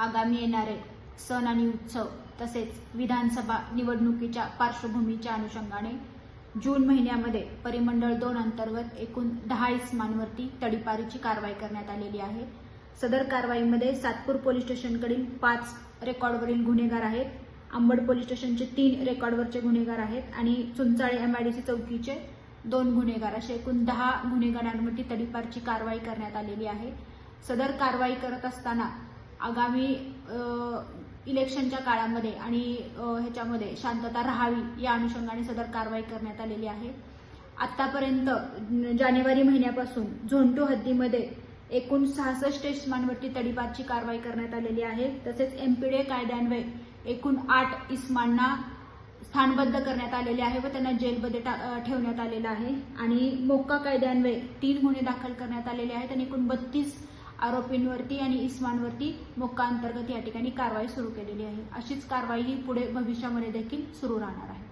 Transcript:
आगामी येणारे सण आणि उत्सव तसेच विधानसभा निवडणुकीच्या पार्श्वभूमीच्या अनुषंगाने जून महिन्यामध्ये परिमंडळ दोन अंतर्गत एकूण दहा इस्मांवरती तडीपारीची कारवाई करण्यात आलेली आहे. सदर कारवाईमध्ये सातपूर पोलीस स्टेशनकडील पाच रेकॉर्डवरील गुन्हेगार आहेत. अंबड पोलीस स्टेशनचे तीन रेकॉर्डवरचे गुन्हेगार आहेत आणि चुंचाळे एमआयडीसी चौकीचे दोन गुन्हेगार. असे एकूण दहा गुन्हेगारांवरती तडीपारची कारवाई करण्यात आलेली आहे. सदर कारवाई करत असताना आगामी इलेक्शनच्या काळामध्ये आणि ह्याच्यामध्ये शांतता राहावी या अनुषंगाने सदर कारवाई करण्यात आलेली आहे. आतापर्यंत जानेवारी महिन्यापासून झोंटू हद्दीमध्ये एकूण सहासष्ट इस्मांवरती तडीपारची कारवाई करण्यात आलेली आहे. तसेच एमपीडे कायद्यान्वये एकूण आठ इस्मांना स्थानबद्ध करण्यात आलेले आहे व त्यांना जेलमध्ये टा- ठेवण्यात आलेलं आहे. आणि मोक्का कायद्यान्वये तीन गुन्हे दाखल करण्यात आलेले आहेत आणि एकूण बत्तीस आरोपींवरती आणि इस्मांवरती मोक्का अंतर्गत या ठिकाणी कारवाई सुरू केलेली आहे. अशीच कारवाई ही पुढे भविष्यामध्ये देखील सुरू राहणार आहे.